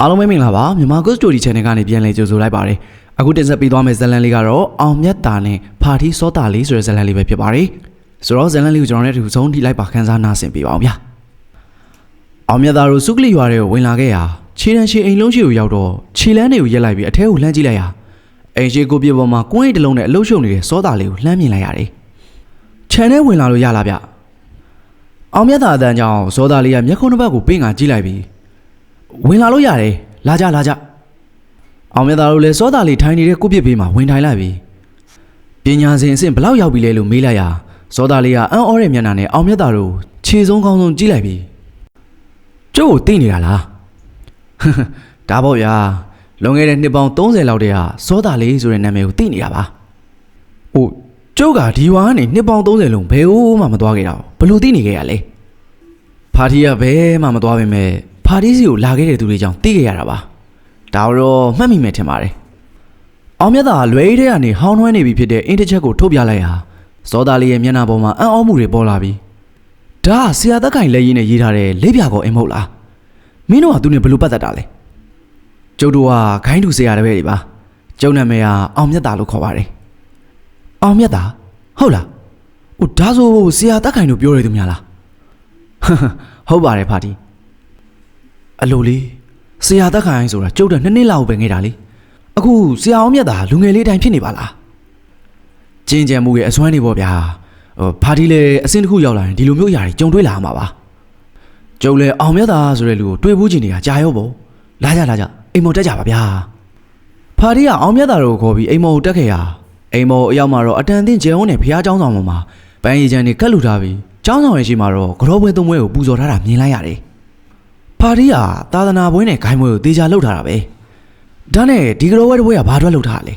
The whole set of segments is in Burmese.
အားလုံးပဲမင်္ဂလာပါမြန်မာ Good Story Channel ကနေပြန်လည်ကြိုဆိုလိုက်ပါတယ်အခုတင်ဆက်ပေးသွားမယ့်ဇာတ်လမ်းလေးကတော့အောင်မြတ်တာနဲ့ဖာတီစောတာလေးဆိုတဲ့ဇာတ်လမ်းလေးပဲဖြစ်ပါတယ်ဆိုတော့ဇာတ်လမ်းလေးကိုကျွန်တော်တို့အထူးဆုံးထိလိုက်ပါခန်းစားနားဆင်ပေးပါအောင်ဗျာအောင်မြတ်တာတို့စုကလီရွာတွေကိုဝင်လာခဲ့ရာခြေတန်းရှိအိမ်လုံးရှိကိုရောက်တော့ခြေလန်းတွေကိုရက်လိုက်ပြီးအထဲကိုလှမ်းကြည့်လိုက်ရာအိမ်ရှိကိုပြပေါ်မှာကွင်းအိတ်တစ်လုံးနဲ့အလုရှုံနေတဲ့စောတာလေးကိုလှမ်းမြင်လိုက်ရတယ်ခြံထဲဝင်လာလို့ရလားဗျအောင်မြတ်တာအတန်းကြောင့်စောတာလေးကမျက်ခုံးတစ်ပတ်ကိုပင့်ကကြည့်လိုက်ပြီး ဝင်လာလို့ရတယ်လာကြလာကြအောင်မြတ်သားတို့လည်းစောတာလေးထိုင်နေတဲ့ကုပြစ်ဘေးမှာဝင်ထိုင်လိုက်ပြီပညာစဉ်အဆင့်ဘလောက်ရောက်ပြီလဲလို့မေးလိုက်ရာစောတာလေးကအံ့ဩတဲ့မျက်နှာနဲ့အောင်မြတ်သားတို့ခြေဆုံးကောင်းဆုံးကြည့်လိုက်ပြီကျုပ်ကိုသိနေတာလားဒါပေါ့ဗျာလွန်ခဲ့တဲ့နှစ်ပေါင်း30လောက်တည်းကစောတာလေးဆိုတဲ့နာမည်ကိုသိနေတာပါဟိုကျုပ်ကဒီဝါကနေနှစ်ပေါင်း30လုံးဘယ်ဟိုမှမသွားခဲ့တာဘယ်လို့သိနေခဲ့ရလဲဖာတီကဘဲမှမသွားပေမဲ့ ဖာတီစီကိုလာခဲ့တဲ့သူတွေကြောင့်သိခဲ့ရတာပါဒါတော့မှတ်မိမယ်ထင်ပါတယ်အောင်မြတ်သာလွဲတဲ့ကနေဟောင်းနှွဲနေပြီဖြစ်တဲ့အင်းတစ်ချက်ကိုထုတ်ပြလိုက်ဟာဇောသားလေးရဲ့မျက်နှာပေါ်မှာအံ့ဩမှုတွေပေါ်လာပြီးဒါကဆရာသက်ခိုင်လက်ရည်နဲ့ရေးထားတဲ့လေးပြကောအိမ်မဟုတ်လားမင်းတို့ကသူနဲ့ဘယ်လိုပတ်သက်တာလဲကျုပ်တို့ကခိုင်းတူဆရာတပည့်တွေပါကျုပ်နာမည်ကအောင်မြတ်သာလို့ခေါ်ပါတယ်အောင်မြတ်သာဟုတ်လားဟိုဒါဆိုဆရာသက်ခိုင်တို့ပြောရသူများလားဟုတ်ပါတယ်ဖာတီ အလိုလေးဆရာတက်ခိုင်ဆိုတာကျုပ်တဲ့နှစ်နှစ်လောက်ပဲငဲတာလေအခုဆရာအောင်မြတ်သာလူငယ်လေးအတိုင်းဖြစ်နေပါလားကျင်းကြံမှုရဲ့အစွမ်းနေပေါ့ဗျာဟိုဖာတီလည်းအစင်းတစ်ခုရောက်လာရင်ဒီလိုမျိုးຢာတွေကြုံတွေ့လာမှာပါကျုပ်လည်းအောင်မြတ်သာဆိုတဲ့လူကိုတွေ့ဘူးချင်နေတာကြာရောပေါ့လာကြလာကြအိမ်မော်တက်ကြပါဗျာဖာတီကအောင်မြတ်သာတို့ကိုခေါ်ပြီးအိမ်မော်ကိုတက်ခဲ့ရအိမ်မော်အရောက်မှာတော့အတန်တင်ကျဲုံနဲ့ဖះเจ้าဆောင်ပေါ်မှာပန်းရည်ချမ်းတွေကတ်လူထားပြီး ကျောင်းဆောင်ရဲ့ရှိမှာတော့ကြောပွဲသုံးပွဲကိုပူဇော်ထားတာမြင်လိုက်ရတယ်။ ဖာတီးဟာသာသနာပွဲနဲ့ဂိုင်းပွဲကိုတေချာလှုပ်ထားတာပဲ။ဒါနဲ့ဒီကြောပွဲတစ်ပွဲကဘာအတွက်လှုပ်ထားတာလဲ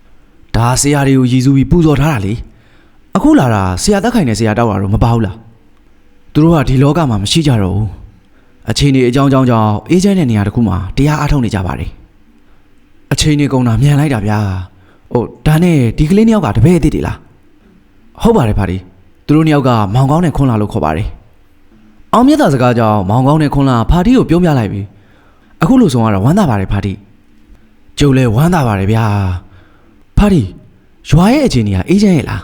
။ဒါဆရာတွေကိုရည်စူးပြီးပူဇော်ထားတာလေ။အခုလာတာဆရာတက်ခိုင်နဲ့ဆရာတောက်တာတော့မပါဘူးလား။သူတို့ကဒီလောကမှာမရှိကြတော့ဘူး။အချိန်ကြီးအကြောင်းကြောင်းကြောင့်အေးချမ်းတဲ့နေရာတစ်ခုမှာတရားအားထုတ်နေကြပါတယ်။အချိန်ကြီးကုန်တာမြန်လိုက်တာဗျာ။ဟုတ်ဒါနဲ့ဒီကလေးနှစ်ယောက်ကတပည့်အစ်စ်တွေလား။ဟုတ်ပါတယ်ဖာတီးသူတို့နှစ်ယောက်ကမောင်ကောင်းနဲ့ခွန်းလာလို့ခေါ်ပါတယ်။ အောင်မြတ်တာစကားကြောင့်မောင်ကောင်းနဲ့ခွန်းလာဖာတီကိုပြုံးပြလိုက်ပြီ။အခုလိုဆိုတော့ဝမ်းသာပါတယ်ဖာတီ။ကျုပ်လည်းဝမ်းသာပါတယ်ဗျာ။ဖာတီရွာရဲ့အခြေအနေကအေးချမ်းရဲ့လား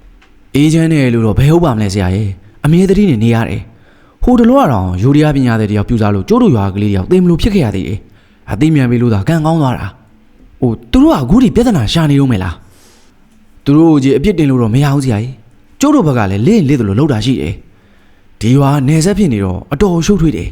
။အေးချမ်းတယ်လို့တော့ဘယ်ဟုတ်ပါမလဲဆရာရဲ့။အမြဲတမ်းနေနေရတယ်။ဟိုတလောကတော့ယူရီးယားပညာတဲ့တယောက်ပြူစားလို့ကျိုးတို့ရွာကလေးတယောက်သိမလို့ဖြစ်ခဲ့ရသေးတယ်။အသိမြန်ပြီလို့သာကန်ကောင်းသွားတာ။ဟိုသူတို့ကအခုဒီပြဿနာရှာနေတော့မယ်လား။သူတို့ကြီးအပြစ်တင်လို့တော့မရဘူးဆရာကြီး။ကျုပ်တို့ဘက်ကလည်းလင်းလစ်တယ်လို့လောက်တာရှိတယ်။ ဒီရွာနယ်ဆက်ဖြစ်နေတော့အတော်ရှုပ်ထွေးတယ်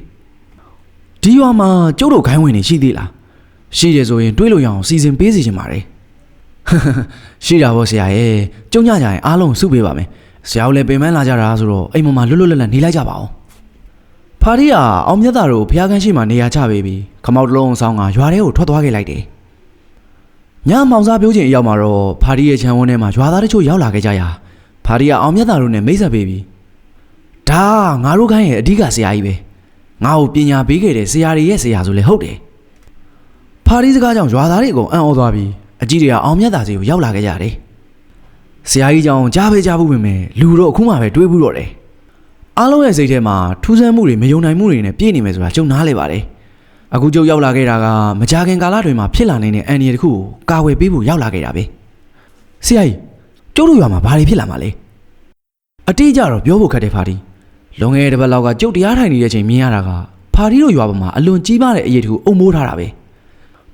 ။ဒီရွာမှာကျုပ်တို့ခိုင်းဝင်နေရှိသေးလား။ရှိတယ်ဆိုရင်တွေးလို့ရအောင်စီစဉ်ပေးစီချင်ပါတယ်။ရှိတာပေါ့ဆရာရဲ့။ကျုံညကြရင်အားလုံးစုပေးပါမယ်။ဆရာတို့လည်းပင်ပန်းလာကြတာဆိုတော့အိမ်ပေါ်မှာလွတ်လွတ်လပ်လပ်နေလိုက်ကြပါအောင်။ဖာရီကအောင်မြတ်တာတို့ဖျားခန်းရှိမှနေရာချပေးပြီးခမောက်တစ်လုံးဆောင်ကရွာထဲကိုထွက်သွားခဲ့လိုက်တယ်။ညမောင်စားပြိုးချိန်အရောက်မှာတော့ဖာရီရဲ့ခြံဝန်းထဲမှာရွာသားတချို့ရောက်လာခဲ့ကြရာဖာရီကအောင်မြတ်တာတို့နဲ့မိတ်ဆက်ပေးပြီ ဒါငါတို့ခိုင်းရဲ့အဓိကဆရာကြီးပဲငါ့ကိုပညာပေးခဲ့တဲ့ဆရာတွေရဲ့ဆရာဆိုလေဟုတ်တယ်ဖာရီစကားကြောင့်ရွာသားတွေအကုန်အံ့ဩသွားပြီးအကြီးတွေကအောင်မြတ်တာစီကိုရောက်လာခဲ့ကြတယ်ဆရာကြီးကြောင့်ကြားပဲကြားဘူးပဲမယ်လူတော့အခုမှပဲတွေးဘူးတော့တယ်အားလုံးရဲ့စိတ်ထဲမှာထူးဆန်းမှုတွေမယုံနိုင်မှုတွေနဲ့ပြည့်နေမယ်ဆိုတာကြုံနားလေပါတယ်အခုကျုပ်ရောက်လာခဲ့တာကမကြခင်ကာလတွေမှာဖြစ်လာနိုင်တဲ့အန်ဒီတစ်ခုကိုကာဝယ်ပေးဖို့ရောက်လာခဲ့တာပဲဆရာကြီးကျုပ်တို့ရွာမှာဘာတွေဖြစ်လာမှာလဲအတိအကျတော့ပြောဖို့ခက်တယ်ဖာတီ လွန်ခဲ့တဲ့တစ်ပတ်လောက်ကကျုပ်တရားထိုင်နေတဲ့အချိန်မြင်ရတာကဖာတီတို့ရွာပေါ်မှာအလွန်ကြီးမားတဲ့အရေးတခုအုံမိုးထားတာပဲ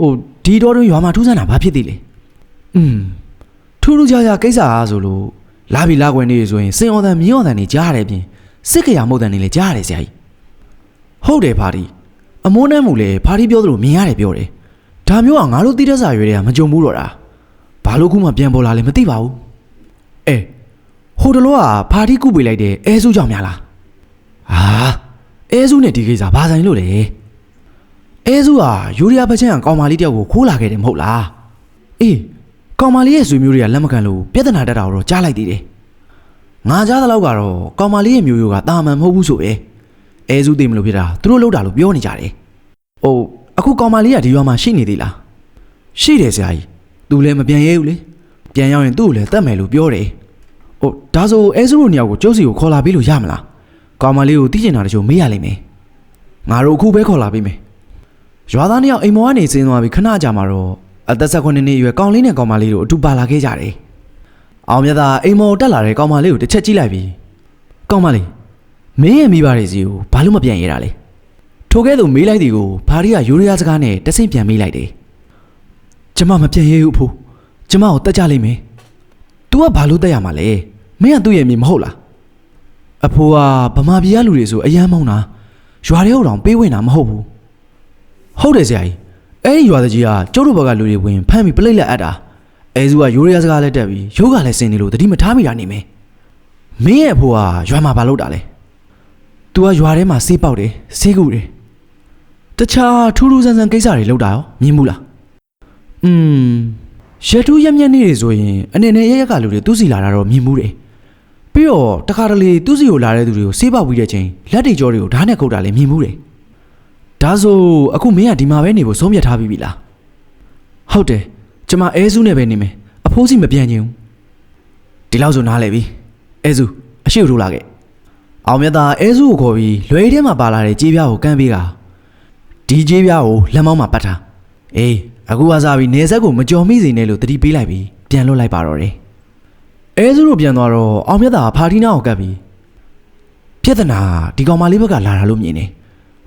ဟိုဒီတော့တွင်ရွာမှာထူးဆန်းတာဘာဖြစ်သေးလဲอืมထူးထူးခြားခြားကိစ္စအားဆိုလို့လာပြီလာခွင့်နေဆိုရင်စင်အော်တန်မြင်းအော်တန်နေကြားရတယ်ပြင်စစ်ကြရမဟုတ်တန်နေလည်းကြားရတယ်ဆရာကြီးဟုတ်တယ်ဖာတီအမိုးနှမ်းမှုလည်းဖာတီပြောသလိုမြင်ရတယ်ပြောတယ်ဒါမျိုးကငါတို့တိတက်စာရွေတွေကမကြုံဘူးတော့တာဘာလို့ခုမှပြန်ပေါ်လာလဲမသိပါဘူးအဲဟိုတလောကဖာတီးကုပေးလိုက်တဲ့အဲစုကြောင့်များလား ဟာအဲစုနဲ့ဒီကိစ္စဘာဆိုင်လို့လဲအဲစုကယူရီးယားပချမ်းကကောင်မလေးတယောက်ကိုခိုးလာခဲ့တယ်မဟုတ်လားအေးကောင်မလေးရဲ့ဆွေမျိုးတွေကလက်မခံလို့ပြဿနာတက်တာကိုတော့ကြားလိုက်သေးတယ်ငါကြားတဲ့လောက်ကတော့ကောင်မလေးရဲ့မျိုးရိုးကတာမန်မဟုတ်ဘူးဆိုပဲအဲစုသိမလို့ဖြစ်တာသူတို့လောက်တာလို့ပြောနေကြတယ်ဟိုအခုကောင်မလေးကဒီရွာမှာရှိနေသေးလားရှိတယ်ဆရာကြီးသူလည်းမပြန်ရဲဘူးလေပြန်ရောက်ရင်သူ့ကိုလည်းတတ်မယ်လို့ပြောတယ်။ဟုတ်ဒါဆိုအဲစုတို့နှစ်ယောက်ကိုကျုပ်စီကိုခေါ်လာပြီးလို့ရမလား။ ကောင်မလေးကိုသိကျင်တာတချို့မေးရလိမ့်မယ်။ငါတို့အခုပဲခေါ်လာပြီးမယ်။ရွာသားနှစ်ယောက်အိမ်မောကနေဆင်းသွားပြီးခဏကြာမှာတော့အသက်16နှစ်အရွယ်ကောင်လေးနဲ့ကောင်မလေးတို့အတူပါလာခဲ့ကြတယ်။အောင်မြတ်သားအိမ်မောတက်လာတဲ့ကောင်မလေးကိုတစ်ချက်ကြည့်လိုက်ပြီးကောင်မလေးမင်းရဲ့မိဘတွေစီကိုဘာလို့မပြန်ရတာလဲ။ထိုကဲ့သို့မေးလိုက်သည်ကိုဘာရီကယူရီးယားစကားနဲ့တဆင့်ပြန်မေးလိုက်တယ်။ကျမမပြန်ရဘူးအဖိုး။ကျမကိုတက်ကြလိမ့်မယ်။ तू ကဘာလို့တက်ရမှာလဲ။မင်းကသူ့ရဲ့မိမဟုတ်လား။ အဖိုးကဗမာပြည်ကလူတွေဆိုအယမ်းမုန်းတာရွာတွေကိုတော့ပေးဝင်တာမဟုတ်ဘူး။ဟုတ်တယ်ဆရာကြီးအဲ့ဒီရွာသားကြီးကကျုပ်တို့ဘက်ကလူတွေဝင်ဖမ်းပြီးပလိတ်လက်အပ်တာအဲစုကယူရီးယားစကားလက်တက်ပြီးရုပ်ကလည်းစင်နေလို့တတိမထားမိတာနေမယ်မင်းရဲ့အဖိုးကရွာမှာဘာလုပ်တာလဲ तू ကရွာထဲမှာဆေးပေါက်တယ်ဆေးကူတယ်တခြားထူးထူးဆန်းဆန်းကိစ္စတွေလုပ်တာရောမြင်ဘူးလားอืมရတူးရက်မျက်နေတွေဆိုရင်အနေနဲ့ရရက်ကလူတွေသူ့စီလာတာတော့မြင်မှုတယ် ပြီးတော့တခါတလေသူ့စီကိုလာတဲ့သူတွေကိုဆေးပေါက်ပြီးတဲ့ချိန်လက်တွေကြောတွေကိုဓာတ်နဲ့ခုတ်တာလည်းမြင်မှုတယ်ဒါဆိုအခုမင်းကဒီမှာပဲနေဖို့ဆုံးဖြတ်ထားပြီးပြီလားဟုတ်တယ်ကျမအဲစုနဲ့ပဲနေမယ်အဖိုးစီမပြန်ချင်ဘူးဒီလောက်ဆိုနားလဲပြီအဲစုအရှိ့ထိုးလာခဲ့အောင်မြတ်သားအဲစုကိုခေါ်ပြီးလွယ်ထဲမှာပါလာတဲ့ကြေးပြားကိုကမ်းပေးကဒီကြေးပြားကိုလက်မောင်းမှာပတ်ထားအေးအခုကစားပြီးနေဆက်ကိုမကြော်မိစေနဲ့လို့တတိပေးလိုက်ပြီးပြန်လွတ်လိုက်ပါတော့တယ် အဲစုတို့ပြန်သွားတော့အောင်မြတ်သားကဖာတီနာကိုကပ်ပြီးပြဿနာဒီကောင်မလေးဘက်ကလာတာလို့မြင်တယ်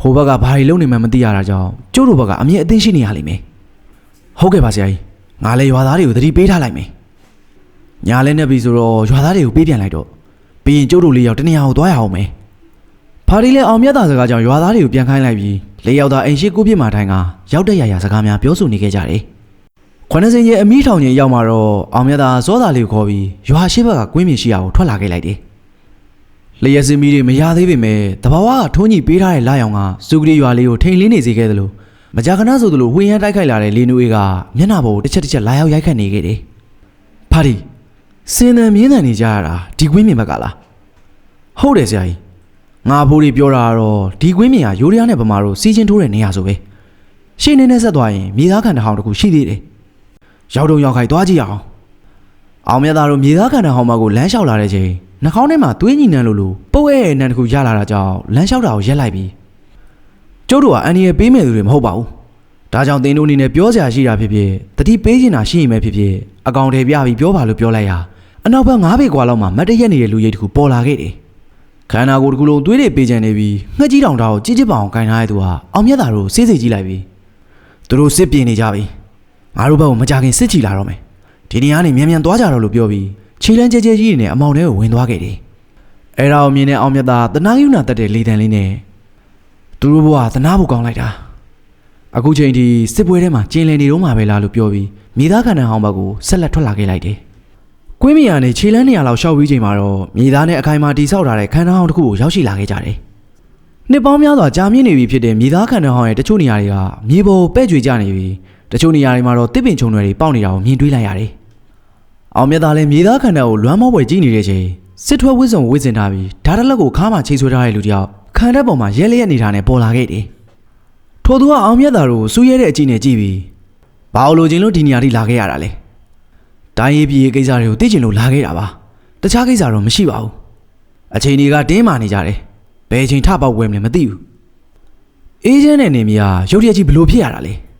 ဟိုဘက်ကဘာတွေလုပ်နေမှန်းမသိရတာကြောင့်ကျို့တို့ဘက်ကအမြင်အသိရှိနေရလိမ့်မယ်ဟုတ်ကဲ့ပါဆရာကြီးငါလည်းရွာသားတွေကိုသတိပေးထားလိုက်မယ်ညာလဲနေပြီဆိုတော့ရွာသားတွေကိုပေးပြန်လိုက်တော့ပြီးရင်ကျို့တို့လေးယောက်တနေရာကိုသွားရအောင်မယ်ဖာဒီလည်းအောင်မြတ်တာစကားကြောင့်ရွာသားတွေကိုပြန်ခိုင်းလိုက်ပြီးလေးယောက်သားအိမ်ရှိကိုပြစ်မာတိုင်းကရောက်တဲ့ရရစကားများပြောဆိုနေခဲ့ကြတယ် ခွန်းစင်ရဲ့အမိထောင်ကြီးရောက်มาတော့အောင်မြတ်တာစောသားလေးကိုခေါ်ပြီးရွာရှိဘက်ကကွင်းမြင်ရှိရာကိုထွက်လာခဲ့လိုက်တယ်လျက်စင်မီတွေမရသေးပေမဲ့တဘာဝကထုံးကြီးပေးထားတဲ့လာရောင်ကစုကလေးရွာလေးကိုထိန်လင်းနေစေခဲ့သလိုမကြာခဏဆိုသလိုဝင်းရမ်းတိုက်ခိုက်လာတဲ့လေနူအေးကမျက်နှာပေါ်ကိုတစ်ချက်တစ်ချက်လာရောက်ရိုက်ခတ်နေခဲ့တယ်။ဖာဒီစင်တန်မြင်းတန်နေကြရတာဒီကွင်းမြင်ဘက်ကလား။ဟုတ်တယ်ဆရာကြီး။ငါဖိုးတွေပြောတာကတော့ဒီကွင်းမြင်ကယိုရီးယားနဲ့ဗမာတို့စီးချင်းထိုးတဲ့နေရာဆိုပဲ။ရှင်းနေနဲ့ဆက်သွားရင်မြေသားခံတစ်ဟောင်းတစ်ခုရှိသေးတယ်။ ရောက်တော့ရောက်ခိုက်သွားကြည့်ရအောင်။အောင်မြတ်သားတို့မြေသားခံတဲ့ဟောင်းမကိုလမ်းလျှောက်လာတဲ့ချိန်နှာခေါင်းထဲမှာသွေးညီနှံလို့လို့ပုတ်ရဲ့အနံတစ်ခုရလာတာကြောင့်လမ်းလျှောက်တာကိုရက်လိုက်ပြီးကျုပ်တို့ကအန်ဒီရဲ့ပေးမယ်သူတွေမဟုတ်ပါဘူး။ဒါကြောင့်သင်တို့အနေနဲ့ပြောစရာရှိတာဖြစ်ဖြစ်တတိပေးချင်တာရှိရင်ပဲဖြစ်ဖြစ်အကောင့်ထဲပြပြီးပြောပါလို့ပြောလိုက်ရအနောက်ဘက်9ပေကွာလောက်မှာမတ်တရက်နေတဲ့လူရိတ်တစ်ခုပေါ်လာခဲ့တယ်။ခန္ဓာကိုယ်တစ်ခုလုံးသွေးတွေပေးချင်နေပြီးငှက်ကြီးတောင်တောင်ကိုကြီးကြီးပအောင်ကင်ထားတဲ့သူဟာအောင်မြတ်တာတို့စေးစေးကြီးလိုက်ပြီးသူတို့စစ်ပြင်းနေကြပြီ။ ငါတို့ဘက်ကိုမကြခင်စစ်ချီလာတော့မယ်။ဒီနေရာနေမြန်မြန်သွားကြတော့လို့ပြောပြီးခြေလန်းကြဲကြဲကြီးတွေနဲ့အမောင်ထဲကိုဝင်သွားခဲ့တယ်။အဲဒါကိုမြင်တဲ့အောင်မြတ်သားတနာယူနာတက်တဲ့လေတံလေးနဲ့သူတို့ဘဝသနာဖို့ကောင်းလိုက်တာ။အခုချိန်ထိစစ်ပွဲထဲမှာကျင်းလည်နေတော့မှာပဲလားလို့ပြောပြီးမိသားခန္ဓာဟောင်းဘက်ကိုဆက်လက်ထွက်လာခဲ့လိုက်တယ်။ကွင်းမီယာနဲ့ခြေလန်းနေရလောက်ရှောက်ပြီးချိန်မှာတော့မိသားနဲ့အခိုင်အမာတိဆောက်ထားတဲ့ခန္ဓာဟောင်းတစ်ခုကိုရောက်ရှိလာခဲ့ကြတယ်။နှစ်ပေါင်းများစွာကြာမြင့်နေပြီဖြစ်တဲ့မိသားခန္ဓာဟောင်းရဲ့တချို့နေရာတွေကမြေပေါ်ပဲ့ကြွေကြနေပြီး တချို့နေရာတွေမှာတော့တစ်ပင်ချုံတွေပေါက်နေတာကိုမြင်တွေ့လိုက်ရတယ်။အောင်မြတ်သားလည်းမြေသားခန္ဓာကိုလွမ်းမောပွဲကြည့်နေတဲ့ချိန်စစ်ထွက်ဝစ်စုံဝစ်စင်ထားပြီးဓာတ်တစ်လက်ကိုခါမှချိတ်ဆွဲထားတဲ့လူတစ်ယောက်ခန္ဓာပေါ်မှာရဲလျက်နေတာနဲ့ပေါ်လာခဲ့တယ်။ထို့သူကအောင်မြတ်သားတို့စူးရဲတဲ့အကြည့်နဲ့ကြည့်ပြီးဘာလို့ချင်းလို့ဒီနေရာထိလာခဲ့ရတာလဲ။တိုင်းရေးပြည်ရေးကိစ္စတွေကိုသိချင်လို့လာခဲ့တာပါ။တခြားကိစ္စတော့မရှိပါဘူး။အချိန်တွေကတင်းမာနေကြတယ်။ဘယ်အချိန်ထပေါက်ဝဲမလဲမသိဘူး။အေးချမ်းတဲ့နေမီကရုတ်တရက်ကြီးဘလို့ဖြစ်ရတာလဲ။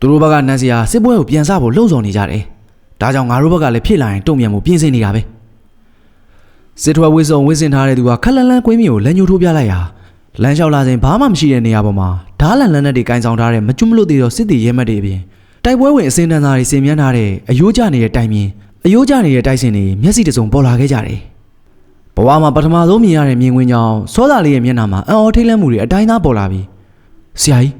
သူတို့ဘက်ကနန်းစရာစစ်ပွဲကိုပြန်ဆဖို့လှုံ့ဆော်နေကြတယ်။ဒါကြောင့်ငါတို့ဘက်ကလည်းဖြစ်လာရင်တုံ့ပြန်မှုပြင်ဆင်နေတာပဲ။စစ်ထွက်ဝစ်စုံဝစ်စင်ထားတဲ့သူကခက်လန်းလန်းကွင်းမြေကိုလက်ညှိုးထိုးပြလိုက်ရာလမ်းလျှောက်လာစဉ်ဘာမှမရှိတဲ့နေရာပေါ်မှာဓားလန်လန်းနဲ့တွေကင်ဆောင်ထားတဲ့မကျွတ်မလို့သေးသောစစ်တီရဲမတ်တွေအပြင်တိုက်ပွဲဝင်အစင်းတန်းသားတွေစင်မြန်းထားတဲ့အယိုးကျနေတဲ့တိုင်မြင်အယိုးကျနေတဲ့တိုက်စင်တွေမျက်စိတစုံပေါ်လာခဲ့ကြတယ်။ဘဝမှာပထမဆုံးမြင်ရတဲ့မြင်ကွင်းကြောင့်စောသားလေးရဲ့မျက်နှာမှာအံ့ဩထိတ်လန့်မှုတွေအတိုင်းသားပေါ်လာပြီးဆရာကြီး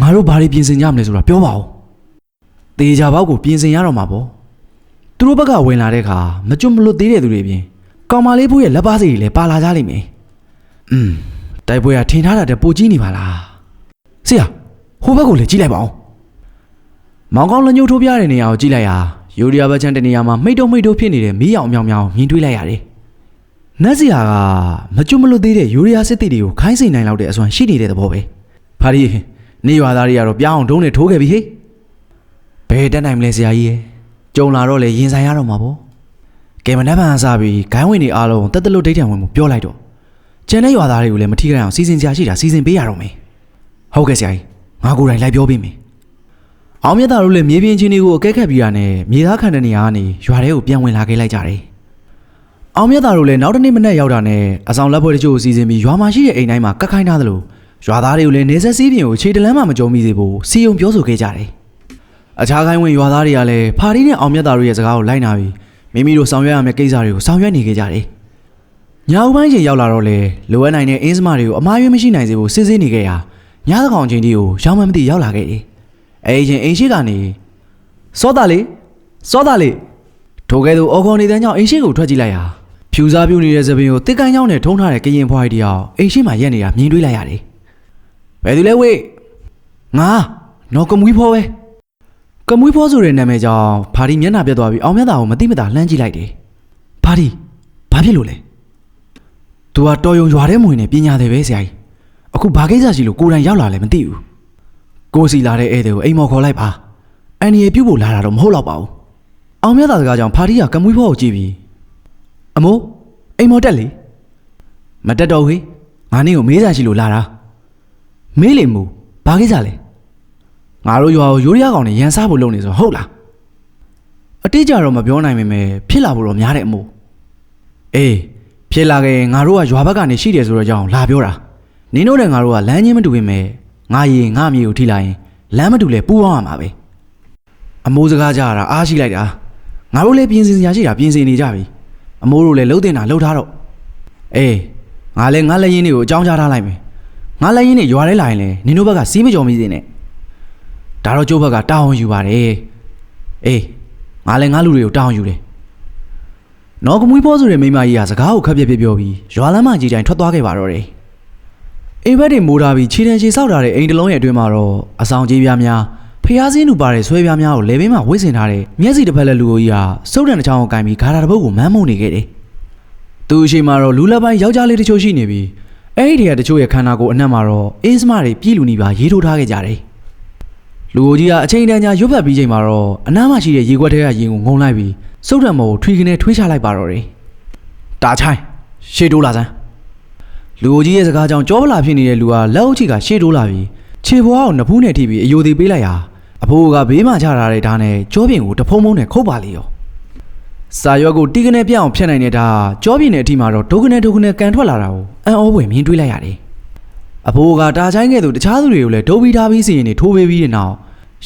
ငါတို့ဘာတွေပြင်ဆင်ကြမလဲဆိုတာပြောပါဦး။တေချာဘောက်ကိုပြင်ဆင်ရတော့မှာပေါ့သူတို့ဘက်ကဝင်လာတဲ့အခါမကျွတ်မလွတ်သေးတဲ့သူတွေအပြင်ကောင်မလေးဖို့ရဲ့လက်ပါစီတွေလည်းပါလာကြလိမ့်မယ်อืมတိုက်ပွဲကထင်ထားတာတည်းပိုကြီးနေပါလားဆရာဟိုဘက်ကိုလည်းကြည့်လိုက်ပါဦးမောင်ကောင်းလက်ညှိုးထိုးပြတဲ့နေရာကိုကြည့်လိုက်ရာယူရီးယားဘက်ချန်တနေရာမှာမိတ်တုံမိတ်တုံဖြစ်နေတဲ့မီးရောင်အမြောင်မြောင်မြင်တွေ့လိုက်ရတယ်နတ်စရာကမကျွတ်မလွတ်သေးတဲ့ယူရီးယားစစ်တီတွေကိုခိုင်းစိန်နိုင်လောက်တဲ့အစွမ်းရှိနေတဲ့သဘောပဲဖာဒီ နေရွာသားတွေကတော့ပြောင်းအောင်ဒုံးနဲ့ထိုးခဲ့ပြီဟေ့ဘယ်တက်နိုင်မလဲဆရာကြီးရဲ့ကြုံလာတော့လေရင်ဆိုင်ရတော့မှာပေါ့ကဲမနှက်ပန်အစားပြီးဂိုင်းဝင်တွေအားလုံးတက်တလို့ဒိတ်ထံဝင်မှုပြောလိုက်တော့ကျန်တဲ့ရွာသားတွေကိုလည်းမထိခိုက်အောင်စီစဉ်ကြရှိတာစီစဉ်ပေးရတော့မယ်ဟုတ်ကဲ့ဆရာကြီးငငါကိုယ်တိုင်လိုက်ပြောပေးမယ်အောင်မြတ်သားတို့လည်းမြေပြင်ချင်းတွေကိုအကဲခတ်ပြီးတာနဲ့မြေသားခံတဲ့နေရာကနေရွာထဲကိုပြန်ဝင်လာခဲ့လိုက်ကြတယ်အောင်မြတ်သားတို့လည်းနောက်တစ်နေ့မနက်ရောက်တာနဲ့အဆောင်လက်ဖွဲ့တချို့ကိုစီစဉ်ပြီးရွာမှာရှိတဲ့အိမ်တိုင်းမှာကတ်ခိုင်းထားသလို ရွာသားတွေကိုလည်းနေဆက်စည်းပြင်ကိုခြေတလန်းမှမကြုံမိစေဖို့စီယုံပြောဆိုခဲ့ကြတယ်အခြားခိုင်းဝင်ရွာသားတွေကလည်းဖာတီးနဲ့အောင်မြတ်သားတို့ရဲ့စကားကိုလိုက်နာပြီးမိမိတို့ဆောင်ရွက်ရမယ့်ကိစ္စတွေကိုဆောင်ရွက်နေခဲ့ကြတယ်ညအုပ်ပိုင်းချိန်ရောက်လာတော့လေလိုအပ်နိုင်တဲ့အင်းစမတွေကိုအမားရွေးမရှိနိုင်စေဖို့စစ်ဆေးနေခဲ့ရာညသကောင်ချင်းတီကိုရောင်းမမသိရောက်လာခဲ့တယ်။အဲဒီချိန်အိမ်ရှိကနေစောတာလေစောတာလေထိုကဲ့သို့အော်ခေါ်နေတဲ့ကြောင့်အိမ်ရှိကိုထွက်ကြည့်လိုက်ရာဖြူစားပြူနေတဲ့သပင်ကိုတစ်ကန်ကြောင်းနဲ့ထုံးထားတဲ့ကရင်ဖွားကြီးတယောက်အိမ်ရှိမှရက်နေတာမြင်တွေ့လိုက်ရတယ်။ ဘယ်သူလဲဝေးငါနော်ကမွေးဖော်ပဲကမွေးဖော်ဆိုတဲ့နာမည်ကြောင့်ဖာဒီမျက်နှာပြတ်သွားပြီးအောင်မြတ်တာကိုမတိမတာလှမ်းကြည့်လိုက်တယ်။ဖာဒီဘာဖြစ်လို့လဲ။ तू ကတော်ယုံရွာထဲမဝင်နေပညာတယ်ပဲဆရာကြီး။အခုဘာကိစ္စရှိလို့ကိုယ်တိုင်ရောက်လာလဲမသိဘူး။ကိုယ်စီလာတဲ့ဧည့်သည်ကိုအိမ်မော်ခေါ်လိုက်ပါ။အန်ရီပြုတ်ဖို့လာတာတော့မဟုတ်တော့ပါဘူး။အောင်မြတ်သားစကားကြောင့်ဖာတီးကကမွေးဖို့ကိုကြည့်ပြီးအမိုးအိမ်မော်တက်လေ။မတက်တော့ဘူး။ငါနင်းကိုမေးစားရှိလို့လာတာ။ မေးလေမူဘာကိစ္စလဲ။ငါတို့ရွာကိုရိုးရကောင်နဲ့ရန်စားဖို့လုပ်နေဆိုဟုတ်လား။အတိအကျတော့မပြောနိုင်ပေမဲ့ဖြစ်လာဖို့တော့များတဲ့အမိုးအေးဖြစ်လာခဲ့ရင်ငါတို့ကရွာဘက်ကနေရှိတယ်ဆိုတော့ကြောင့်လာပြောတာနင်းတို့နဲ့ငါတို့ကလမ်းချင်းမတူပေမဲ့ငါရီငါမြေကိုထိလိုက်ရင်လမ်းမတူလဲပူပေါင်းရမှာပဲအမိုးစကားကြရတာအားရှိလိုက်တာငါတို့လည်းပြင်ဆင်စရာရှိတာပြင်ဆင်နေကြပြီအမိုးတို့လည်းလှုပ်တင်တာလှုပ်ထားတော့အေးငါလည်းငါလက်ရင်းတွေကိုအကြောင်းကြားထားလိုက်မယ် ငါလက်ရင်းတွေရွာထဲလာရင်လည်းနင်တို့ဘက်ကစီးမကြော်မိစေနဲ့ဒါတော့ကျိုးဘက်ကတာဝန်ယူပါတယ်အေးငါလည်းငါလူတွေကိုတာဝန်ယူတယ်နော်ကမွေးဖောဆိုတဲ့မိန်းမကြီးကစကားကိုခက်ပြက်ပြက်ပြောပြီးရွာလမ်းမကြီးတိုင်းထွက်သွားခဲ့ပါတော့တယ်။အိမ်ဘက်တွေမိုးထားပြီးခြေတံခြေဆောက်ထားတဲ့အိမ်တစ်လုံးရဲ့အတွင်းမှာတော့အဆောင်ကြီးပြားများဖျားစင်းလူပါတဲ့ဆွဲပြားများကိုလေဘင်းမှာဝှေ့ဆင်ထားတဲ့မျက်စိတစ်ဖက်လက်လူကိုကြီးကစုပ်တံတစ်ချောင်းကိုကင်ပြီးဂါတာတစ်ပုတ်ကိုမမ်းမုံနေခဲ့တယ်။သူ့အရှိမှာတော့လူလက်ပိုင်းယောက်ျားလေးတချို့ရှိနေပြီး အဲ့ဒီတည်းကတချို့ရဲ့ခန္ဓာကိုယ်အနှံ့မှာတော့အင်းစမတွေပြည်လူနေပါရေးထိုးထားခဲ့ကြတယ်။လူအိုကြီးကအချိန်တန်ကြာရွတ်ဖက်ပြီးချိန်မှာတော့အနားမှာရှိတဲ့ရေခွက်ထဲကရင်ကိုငုံလိုက်ပြီးစုပ်တံမော်ကိုထွေကနေထွေးချလိုက်ပါတော့တယ်။တာချိုင်းရှေ့တိုးလာစမ်းလူအိုကြီးရဲ့စကားကြောင့်ကြောပလာဖြစ်နေတဲ့လူကလက်အုပ်ချီကရှေ့တိုးလာပြီးခြေဘွားကိုနဖူးနဲ့ထိပြီးအယိုသေးပေးလိုက်ရာအဖိုးကဘေးမှာချထားတဲ့ဓာတ်နဲ့ကြောပြင်ကိုတဖုံဖုံနဲ့ခုတ်ပါလေရော။ စာရွက်ကိုတီးကနေပြအောင်ဖြတ်နိုင်တဲ့ဓာတ်ကြောပြင်နဲ့အထိမှာတော့ဒုကနေဒုကနေကန်ထွက်လာတာကိုအံ့ဩဖွယ်မြင်တွေ့လိုက်ရတယ်။အဖိုးကတာချိုင်းကဲ့သို့တခြားသူတွေကိုလည်းဒုံပြီးထားပြီးစီရင်နေထိုးပေးပြီးတဲ့နောက်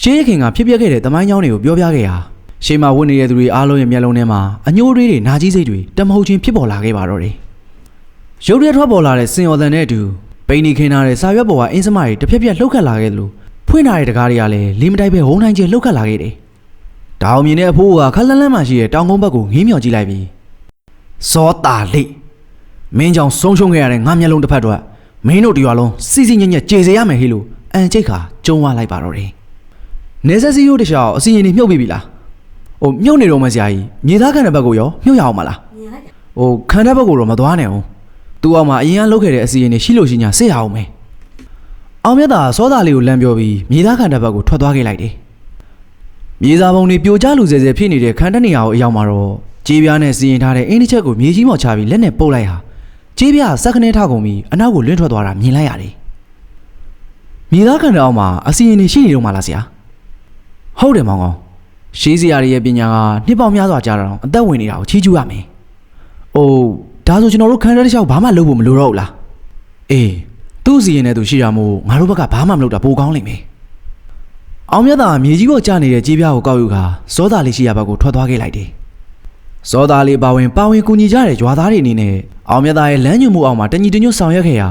ရှေးရခင်ကဖြစ်ပျက်ခဲ့တဲ့တမိုင်းကြောင်းတွေကိုပြောပြခဲ့ရာရှေးမှာဝတ်နေတဲ့သူတွေအားလုံးရဲ့မျက်လုံးထဲမှာအညိုးတွေးတွေနာကြီးစိတ်တွေတမဟုတ်ချင်းဖြစ်ပေါ်လာခဲ့ပါတော့တယ်။ရုပ်ရက်ထွက်ပေါ်လာတဲ့စင်ော်တန်နဲ့အတူပိန်နီခင်းထားတဲ့စာရွက်ပေါ်ကအင်းစမတွေတစ်ဖြက်ဖြက်လှုပ်ခတ်လာခဲ့သလိုဖွင့်ထားတဲ့တကားတွေကလည်းလေးမတိုက်ပဲဝုန်းတိုင်းကျလှုပ်ခတ်လာခဲ့တယ်။ ဒါအောင်မြင်တဲ့အဖိုးကခက်လန်းလန်းမှရှိတဲ့တောင်ကုန်းဘက်ကိုငေးမြော်ကြည့်လိုက်ပြီးစောတာလိမင်းကြောင့်ဆုံးရှုံးခဲ့ရတဲ့ငါမျက်လုံးတစ်ဖက်တော့မင်းတို့တရွာလုံးစီစီညံ့ညံ့ကြေစေရမယ်ဟေ့လို့အန်ချိတ်ခါကျုံးဝလိုက်ပါတော့တယ်။နေဆက်စီရိုးတခြားအစီရင်နေမြုပ်ပြီးပြီလား။ဟိုမြုပ်နေတော့မဆရာကြီးမြေသားခံတဲ့ဘက်ကိုရောမြုပ်ရအောင်မလားမြင်လိုက်တာ။ဟိုခံတဲ့ဘက်ကိုတော့မသွားနဲ့အောင်။ तू အောင်မှာအရင်ကလုပ်ခဲ့တဲ့အစီရင်နေရှိလို့ရှိညာစစ်ရအောင်မယ်။အောင်မြတ်သာစောသားလေးကိုလမ်းပြောပြီးမြေသားခံတဲ့ဘက်ကိုထွက်သွားခဲ့လိုက်တယ်။ မြေသားပုံတွေပြိုကျလူစဲစဲဖြစ်နေတဲ့ခံတဲ့နေရာကိုအရောက်မှာတော့ကြေးပြားနဲ့စီရင်ထားတဲ့အင်းတစ်ချက်ကိုမြေကြီးမော်ချပြီးလက်နဲ့ပုတ်လိုက်ဟာကြေးပြားကစက်ခနဲထောက်ကုန်ပြီးအနောက်ကိုလွင့်ထွက်သွားတာမြင်လိုက်ရတယ်။မြေသားခံတဲ့အောက်မှာအစီရင်နေရှိနေတော့မှလားဆရာ။ဟုတ်တယ်မောင်ကောင်ရှေးစရာတွေရဲ့ပညာကနှစ်ပေါင်းများစွာကြာတော့အသက်ဝင်နေတာကိုချီးကျူးရမယ်။အိုးဒါဆိုကျွန်တော်တို့ခံတဲ့တစ်ချောက်ဘာမှလုပ်ဖို့မလိုတော့ဘူးလား။အေးသူ့စီရင်နဲ့သူရှိရမို့ငါတို့ဘက်ကဘာမှမလုပ်တာပိုကောင်းလိမ့်မယ်။ အောင်မြတ်သာမြေကြီးပေါ်ကျနေတဲ့ကြေးပြားကိုကောက်ယူခါစောသားလေးရှိရဘက်ကိုထွက်သွားခဲ့လိုက်တယ်။စောသားလေးပါဝင်ပါဝင်ကူညီကြတဲ့ရွာသားတွေအနေနဲ့အောင်မြတ်သာရဲ့လမ်းညွှန်မှုအောက်မှာတညီတညွတ်ဆောင်ရွက်ခဲ့ရာ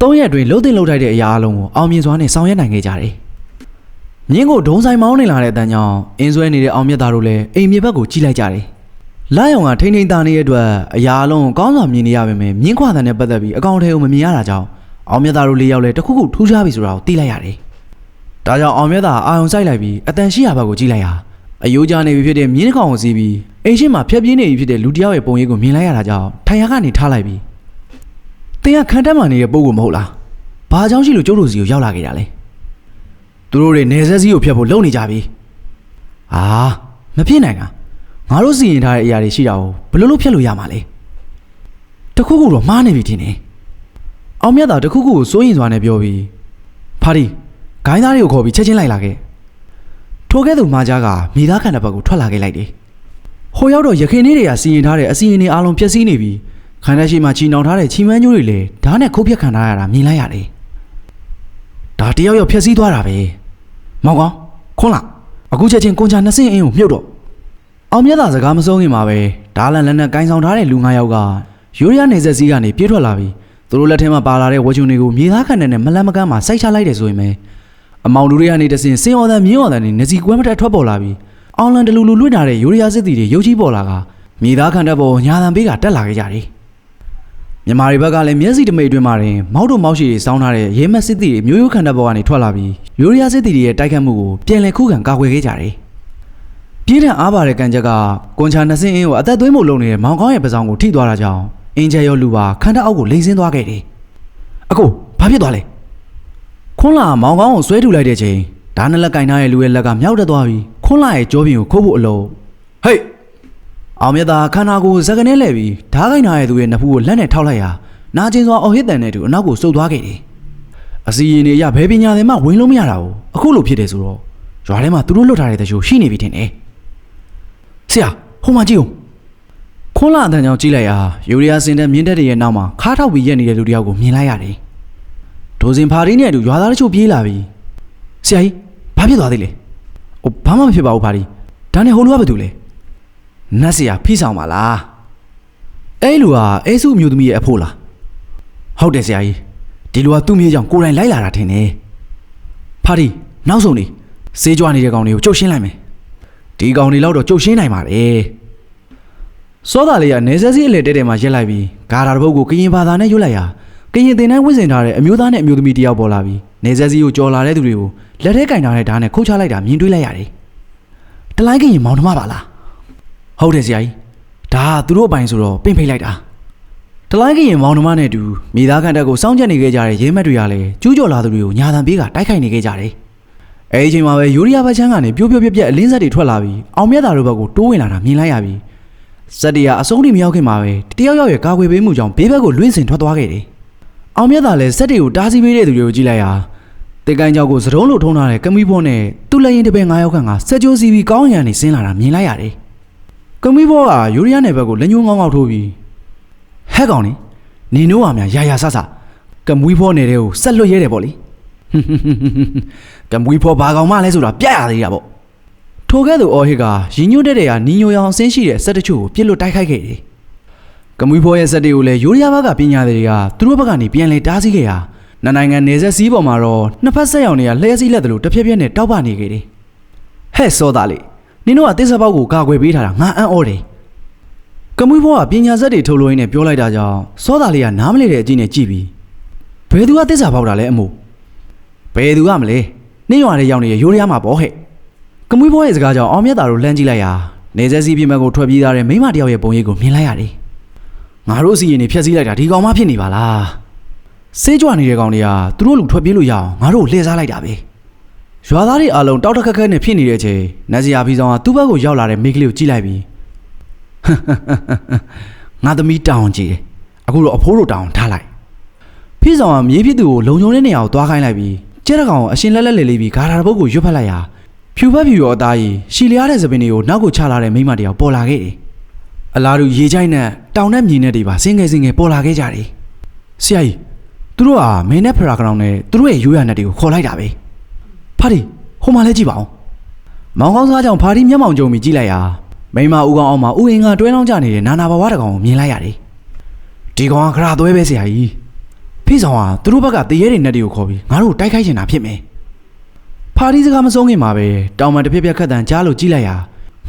သုံးရက်အတွင်းလှုပ်တင်လှုပ်ထိုက်တဲ့အရာအလုံးကိုအောင်မြင်စွာနဲ့ဆောင်ရွက်နိုင်ခဲ့ကြတယ်။မြင်းကိုဒုံဆိုင်မောင်းနေလာတဲ့အတန်းကြောင့်အင်းဆွဲနေတဲ့အောင်မြတ်သားတို့လည်းအိမ်မြေဘက်ကိုကြည့်လိုက်ကြတယ်။လာယောင်ကထိမ့်ထိမ့်သားနေတဲ့အတွက်အရာအလုံးကိုကောင်းစွာမြင်နေရပေမဲ့မြင်းခွာတဲ့နဲ့ပတ်သက်ပြီးအကောင့်ထဲကိုမမြင်ရတာကြောင့်အောင်မြတ်သားတို့လေးယောက်လည်းတစ်ခုခုထူးခြားပြီဆိုတာကိုသိလိုက်ရတယ်။ ဒါကြောင့်အောင်မြတ်သားအာယုံစိုက်လိုက်ပြီးအတန်ရှိရာဘက်ကိုကြည့်လိုက်ရာအယိုးကြားနေပြီဖြစ်တဲ့မြင်းတစ်ကောင်ကိုစီးပြီးအိမ်ရှိမှာဖျက်ပြေးနေပြီဖြစ်တဲ့လူတစ်ယောက်ရဲ့ပုံရိပ်ကိုမြင်လိုက်ရတာကြောင့်ထိုင်ရကနေထားလိုက်ပြီးတင်ကခံတက်မှနေတဲ့ပုံကိုမဟုတ်လား။ဘာကြောင့်ရှိလို့ကျိုးတို့စီကိုရောက်လာခဲ့တာလဲ။သူတို့တွေနေဆက်စီကိုဖျက်ဖို့လုပ်နေကြပြီ။အာမဖြစ်နိုင်တာ။ငါတို့စီရင်ထားတဲ့အရာတွေရှိတာကိုဘယ်လိုလုပ်ဖျက်လို့ရမှာလဲ။တခုခုတော့မှားနေပြီထင်တယ်။အောင်မြတ်သာတခုခုကိုစိုးရင်စွာနဲ့ပြောပြီးဖာဒီ ဂိုင်းသားတွေကိုခေါ်ပြီးချက်ချင်းလိုက်လာခဲ့ထိုကဲ့သို့မာကြားကမိသားခန္ဓာဘက်ကိုထွက်လာခဲ့လိုက်တယ်ဟိုရောက်တော့ရခင်လေးတွေကစီရင်ထားတဲ့အစီရင်တွေအားလုံးပျက်စီးနေပြီးခန္ဓာရှိမှချီနှောင်ထားတဲ့ချီမန်းညိုးတွေလည်းဓာတ်နဲ့ခုတ်ဖြတ်ခံထားရတာမြင်လိုက်ရတယ်ဒါတယောက်ယောက်ဖျက်ဆီးသွားတာပဲမောင်ကောင်ခွန်းလာအခုချက်ချင်းကွန်ချာနှစ်စင်းအင်းကိုမြုပ်တော့အောင်မြတ်သာစကားမဆုံးခင်မှာပဲဓာလန်လက်နဲ့ကိုင်းဆောင်ထားတဲ့လူ၅ယောက်ကယူရီးယားနေဆက်စည်းကနေပြေးထွက်လာပြီးသူတို့လက်ထဲမှာပါလာတဲ့ဝချုံတွေကိုမြေသားခန့်နဲ့မလန့်မကန်းမှာစိုက်ချလိုက်တယ်ဆိုရင်ပဲ အမောင်လူတွေကနေတဆင်စင်အော်တန်မြင်းအော်တန်တွေနေစီကွဲမတက်ထွက်ပေါ်လာပြီးအောင်လန်တလူလူလွတ်လာတဲ့ယူရီးယားစစ်သည်တွေရုပ်ကြီးပေါ်လာကမြေသားခန့်တက်ပေါ်ညာတန်ပေးကတက်လာခဲ့ကြတယ်မြန်မာတွေဘက်ကလည်းမျက်စိတမိတ်အတွင်းမှာတင်မောက်တို့မောက်ရှိတွေစောင်းထားတဲ့ရဲမက်စစ်သည်တွေမျိုးရိုးခန့်တက်ပေါ်ကနေထွက်လာပြီးယူရီးယားစစ်သည်တွေရဲ့တိုက်ခတ်မှုကိုပြန်လည်ခုခံကာကွယ်ခဲ့ကြတယ်ပြင်းထန်အားပါတဲ့ကံချက်ကကွန်ချာနှစ်စင်းအင်းကိုအသက်သွင်းဖို့လုပ်နေတဲ့မောင်ကောင်းရဲ့ပစောင်းကိုထိသွားတာကြောင့်အင်းကျဲရောလူပါခန္ဓာအောက်ကိုလိမ့်ဆင်းသွားခဲ့တယ်။အခုဘာဖြစ်သွားလဲ။ ခွန်းလာမောင်ကောင်းကိုဆွဲထုတ်လိုက်တဲ့ချိန်ဒါနဲ့လက်ကင်ထားတဲ့လူရဲ့လက်ကမြောက်တက်သွားပြီးခွန်းလာရဲ့ကြောပြင်ကိုခိုးဖို့အလုံးဟေးအောင်မြတ်သာခန္ဓာကိုယ်စကနေလဲပြီးဓားကိုင်ထားတဲ့သူရဲ့နဖူးကိုလက်နဲ့ထောက်လိုက်ရာနာကျင်စွာအော်ဟစ်တန်တဲ့သူအနောက်ကိုစုပ်သွားခဲ့တယ်။အစီရင်တွေရဘဲပညာတွေမှဝင်လို့မရတာကိုအခုလိုဖြစ်တယ်ဆိုတော့ရွာထဲမှာသူတို့လွတ်ထားတဲ့တချို့ရှိနေပြီထင်တယ်။ဆရာဟိုမှာကြည့်ဦးခွန်းလာအတန်ကြောင့်ကြည့်လိုက်ရာယူရီးယားစင်တဲ့မြင်းတက်တွေရဲ့နောက်မှာခါထောက်ပြီးရက်နေတဲ့လူတစ်ယောက်ကိုမြင်လိုက်ရတယ်။ ဒိုစင်ဖာရီနဲ့အတူရွာသားတချို့ပြေးလာပြီ။ဆရာကြီးဘာဖြစ်သွားသေးလဲ။ဟိုဘာမှမဖြစ်ပါဘူးဖာရီ။ဒါနဲ့ဟိုလူကဘာတူလဲ။နတ်ဆရာဖိဆောင်ပါလား။အဲ့လူကအဲစုမျိုးသမီးရဲ့အဖိုးလား။ဟုတ်တယ်ဆရာကြီး။ဒီလူကသူ့မြေကြောင့်ကိုယ်တိုင်လိုက်လာတာထင်တယ်။ဖာရီနောက်ဆုံးနေစေးကြွနေတဲ့ကောင်တွေကိုကြုတ်ရှင်းလိုက်မယ်။ဒီကောင်တွေလောက်တော့ကြုတ်ရှင်းနိုင်ပါလေစောသားလေးကနေဆက်စီအလေတဲတဲမှာရက်လိုက်ပြီးဂါရာတစ်ပုတ်ကိုကရင်ဘာသာနဲ့ရွတ်လိုက်ရာ ကရင်တင်တိုင်းဝင့်စင်ထားတဲ့အမျိုးသားနဲ့အမျိုးသမီးတစ်ယောက်ပေါ်လာပြီးနေဆက်စီကိုကြော်လာတဲ့သူတွေကိုလက်ထဲကင်ထားတဲ့ဓာတ်နဲ့ခုတ်ချလိုက်တာမြင်တွေ့လိုက်ရတယ်တလိုင်းကရင်မောင်နှမပါလားဟုတ်တယ်ဆရာကြီးဒါကသူတို့အပိုင်ဆိုတော့ပင့်ဖိတ်လိုက်တာတလိုင်းကရင်မောင်နှမနဲ့အတူမိသားခန့်တက်ကိုစောင့်ကြက်နေခဲ့ကြတဲ့ရဲမက်တွေကလည်းကျူးကျော်လာသူတွေကိုညာတံပေးကတိုက်ခိုက်နေခဲ့ကြတယ်အဲဒီအချိန်မှာပဲယူရီးယားဘက်ချမ်းကနေပြိုးပြိုးပြက်ပြက်အလင်းဆက်တွေထွက်လာပြီးအောင်မြတ်တာတို့ဘက်ကိုတိုးဝင်လာတာမြင်လိုက်ရပြီးစက်တရာအဆုံးထိမရောက်ခင်မှာပဲတယောက်ယောက်ရဲ့ကာကွယ်ပေးမှုကြောင့်ဘေးဘက်ကိုလွင့်စင်ထွက်သွားခဲ့တယ်။ အောင်မြတ်တာလည်းစက်တွေကိုတားဆီးပေးတဲ့သူတွေကိုကြည့်လိုက်ရာတေကိုင်းကြောက်ကိုစတုံးလို့ထုံးထားတဲ့ကမီးဘောနဲ့သူ့လက်ရင်တစ်ပင်၅ယောက်ခန့်ကစက်ကြိုးစီပြီးကောင်းရံနေဆင်းလာတာမြင်လိုက်ရတယ်။ကမီးဘောကယူရီးယားနယ်ဘက်ကိုလက်ညှိုးငေါငေါထိုးပြီးဟဲ့ကောင်နေနေနိုးပါများရာရာဆဆကမွေးဘောနယ်တဲ့ကိုဆက်လွတ်ရဲတယ်ပေါ့လေ။ကမွေးဖော်ဘာကောင်မလဲဆိုတာပြရသေးတာပေါ့ထိုကဲ့သို့အော်ဟစ်ကရင်ညွတ်တဲ့တဲ့ကနီညိုရောင်ဆင်းရှိတဲ့စက်တချို့ကိုပြစ်လွတ်တိုက်ခိုက်ခဲ့တယ် ကမွေးဖော်ရဲ့စက်တွေကိုလည်းယူရီးယားဘက်ကပညာတွေကသူတို့ဘက်ကနေပြန်လဲတားဆီးခဲ့ရာနှစ်နိုင်ငံနေဆက်စည်းပေါ်မှာတော့နှစ်ဖက်ဆက်ရောင်တွေကလှည့်စည်းလက်တယ်လို့တစ်ဖြက်ဖြက်နဲ့တောက်ပနေခဲ့တယ်ဟဲ့စောသားလေးနင်တို့ကတစ်စပေါက်ကိုကာကွယ်ပေးထားတာငါအံ့ဩတယ်ကမွေးဖော်ကပညာစက်တွေထုတ်လို့ရင်းနဲ့ပြောလိုက်တာကြောင့်စောသားလေးကနားမလဲတဲ့အကြည့်နဲ့ကြည့်ပြီးဘယ်သူကတစ်စာပေါက်တာလဲအမို့ဘယ်သူကမလဲနှင်းရွာတဲ့ရောက်နေတဲ့ရိုးရမ်းမှာပေါ့ဟဲ့ကမွေးဘောရဲ့စကားကြောင့်အောင်မြတ်တာတို့လှမ်းကြည့်လိုက်ရာနေဆက်စီးပြင်းမကိုထွက်ပြေးသားတဲ့မိန်းမတစ်ယောက်ရဲ့ပုံရိပ်ကိုမြင်လိုက်ရတယ် ငါတို့စီရင်နေဖြက်စီးလိုက်တာဒီကောင်မှဖြစ်နေပါလားစေးကြွနေတဲ့ကောင်တွေကသူတို့လူထွက်ပြေးလို့ရအောင်ငါတို့ကိုလှည့်စားလိုက်တာပဲရွာသားတွေအားလုံးတောက်တခက်ခက်နဲ့ဖြစ်နေတဲ့အချိန်နတ်စရာဖီဆောင်ကသူ့ဘက်ကိုရောက်လာတဲ့မိန်းကလေးကိုကြည့်လိုက်ပြီးငါသမီးတောင်းကြည့်တယ်အခုတော့အဖိုးတို့တောင်းထားလိုက်ဖိဆောင်ကမြေးဖြစ်သူကိုလုံုံတဲ့နေရာကိုသွားခိုင်းလိုက်ပြီးကျဲတဲ့ကောင်ကိုအရှင်လက်လက်လေးလေးပြီးဂါရာတစ်ပုတ်ကိုရွတ်ဖက်လိုက်ရာဖြူဖက်ဖြူရောအသားကြီးရှီလျားတဲ့သပင်တွေကိုနောက်ကိုချလာတဲ့မိန်းမတစ်ယောက်ပေါ်လာခဲ့တယ်။ အလားတူရေချိုက်နဲ့တောင်နဲ့မြေနဲ့တွေပါစင်ငယ်စင်ငယ်ပေါ်လာခဲ့ကြတယ်။ဆရာကြီးသူတို့ကမင်းနဲ့ဖရာကောင်နဲ့သူတို့ရဲ့ရိုးရနဲ့တွေကိုခေါ်လိုက်တာပဲ။ဖာဒီဟိုမှာလဲကြည့်ပါဦး။မောင်ကောင်းစားကြောင့်ဖာဒီမျက်မှောင်ကြုံပြီးကြည့်လိုက်ရာမိန်းမဦးကောင်အောင်မှာဦးအင်းကတွဲလောင်းကြနေတဲ့နာနာဘဝတစ်ကောင်ကိုမြင်လိုက်ရတယ်။ဒီကောင်ကခရာသွဲပဲဆရာကြီး။ဖိဆောင်ကသူတို့ဘက်ကတရေတွေနဲ့တွေကိုခေါ်ပြီးငါတို့ကိုတိုက်ခိုက်ချင်တာဖြစ်မယ်။ဖာဒီစကားမဆုံးခင်မှာပဲတောင်မန်တစ်ပြက်ပြက်ခတ်တန်ကြားလို့ကြည့်လိုက်ရာ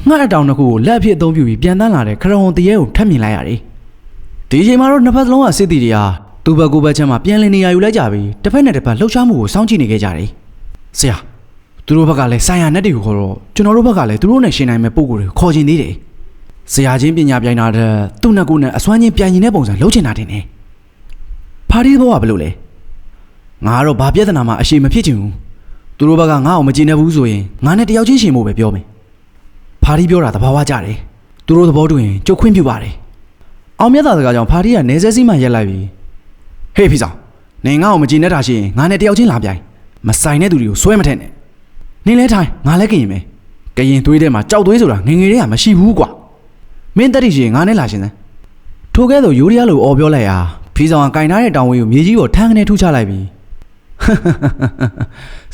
ငှက်အတောင်တစ်ခုကိုလက်အဖြစ်အသုံးပြုပြီးပြန်တန်းလာတဲ့ခရုံတရေကိုထပ်မြင်လိုက်ရတယ်။ဒီအချိန်မှာတော့နှစ်ဖက်စလုံးကစစ်တီတွေကသူ့ဘက်ကိုယ်ဘက်ချမ်းမှာပြန်လည်နေရာယူလိုက်ကြပြီးတစ်ဖက်နဲ့တစ်ဖက်လှုပ်ရှားမှုကိုစောင့်ကြည့်နေခဲ့ကြတယ်။ဆရာသူတို့ဘက်ကလည်းဆိုင်ရာနဲ့တွေကိုခေါ်တော့ကျွန်တော်တို့ဘက်ကလည်းသူတို့နဲ့ရှင်းနိုင်မဲ့ပုံကိုယ်တွေကိုခေါ်ချင်သေးတယ်။ဆရာချင်းပညာပြိုင်တာတဲ့သူ့နဲ့ကိုယ်နဲ့အစွမ်းချင်းပြိုင်နေတဲ့ပုံစံလုပ်ချင်တာတင်တယ်။ဖာဒီဘောကဘယ်လိုလဲငါကတော့ဘာပြဿနာမှအရှိမဖြစ်ချင်ဘူးသူတို့ဘက်ကငါ့ကိုမကြည့်နေဘူးဆိုရင်ငါနဲ့တယောက်ချင်းရှင်ဖို့ပဲပြောမယ် ဖာဒီပြောတာသဘာဝကျတယ်သူတို့သဘောတူရင်ကြုတ်ခွင့်ပြုပါတယ်အောင်မြတ်သာစကားကြောင့်ဖာဒီကနေဆက်စီမှရက်လိုက်ပြီဟေးဖီဆောင်နေငါ့ကိုမကြည့်နေတာရှိရင်ငါနဲ့တယောက်ချင်းလာပြိုင်မဆိုင်တဲ့သူတွေကိုဆွဲမထက်နဲ့နင်းလဲထိုင်ငါလဲကရင်ပဲကရင်သွေးထဲမှာကြောက်သွေးဆိုတာငယ်ငယ်တည်းကမရှိဘူးကွာမင်းတက်တိရှင်ငါနဲ့လာရှင်စမ်းထိုကဲ့သို့ယူရီးယားလိုအော်ပြောလိုက်ရာဖီဆောင်ကကင်ထားတဲ့တောင်ဝေးကိုမြေကြီးပေါ်ထန်းကနေထုချလိုက်ပြီး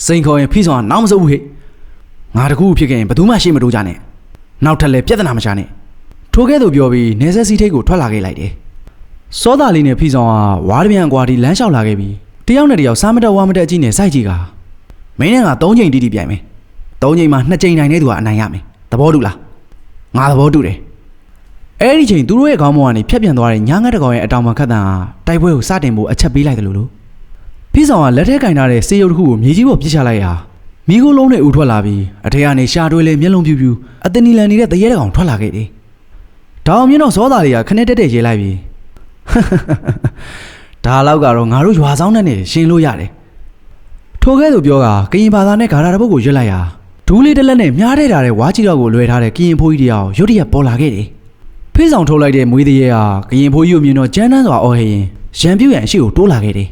စိန်ခေါ်ရင်ဖီဆောင်ကနောက်မစုပ်ဘူးဟဲ့ငါတကူဖြစ်ခဲ့ရင်ဘယ်သူမှရှေ့မတိုးကြနဲ့ နောက်ထပ်လည်းပြဿနာမချနဲ့ထိုကဲ့သို့ပြောပြီးနေဆက်စီထိတ်ကိုထွက်လာခဲ့လိုက်တယ်စောသားလေးနဲ့ဖီဆောင်ကဝါးတပြန်ကွာဒီလမ်းလျှောက်လာခဲ့ပြီးတယောက်နဲ့တယောက်စားမတက်ဝါမတက်အကြည့်နဲ့စိုက်ကြည့်ကမင်းနဲ့က၃ချိန်တိတိပြိုင်မယ်၃ချိန်မှာ2ချိန်နိုင်တဲ့သူကအနိုင်ရမယ်သဘောတူလားငါသဘောတူတယ်အဲ့ဒီချိန်သူတို့ရဲ့ခေါင်းပေါ်ကနေဖြတ်ပြန်သွားတဲ့ညာငတ်တကောင်ရဲ့အတောင်ပံခတ်တန်ဟာတိုက်ပွဲကိုစတင်ဖို့အချက်ပေးလိုက်တယ်လို့လို့ဖီဆောင်ကလက်ထဲကင်ထားတဲ့စေရုပ်တစ်ခုကိုမြေကြီးပေါ်ပစ်ချလိုက်ရာ မိခိုးလုံးနဲ့ဥထွက်လာပြီးအထက်ကနေရှာတွေးလေမျက်လုံးပြူပြူအတင်းနီလန်နေတဲ့တရေတကောင်ထွက်လာခဲ့တယ်ဒါအောင်မြင်တော့စောသားလေးကခနဲ့တက်တက်ရေးလိုက်ပြီးဒါလောက်ကတော့ငါတို့ရွာဆောင်နဲ့နေရှင်းလို့ရတယ်ထိုကဲ့သို့ပြောကကရင်ဘာသာနဲ့ဂါရာတစ်ပုတ်ကိုရွတ်လိုက်ရာဒူးလေးတစ်လက်နဲ့မြားထဲထားတဲ့ဝါကြီးတော့ကိုလွယ်ထားတဲ့ကရင်ဖိုးကြီးတယောက်ရုတ်တရက်ပေါ်လာခဲ့တယ်ဖေးဆောင်ထုတ်လိုက်တဲ့မွေးသေးရဲ့ဟာကရင်ဖိုးကြီးကိုမြင်တော့ကြမ်းတမ်းစွာအော်ဟစ်ရင်ရံပြူရန်အရှိကိုတိုးလာခဲ့တယ်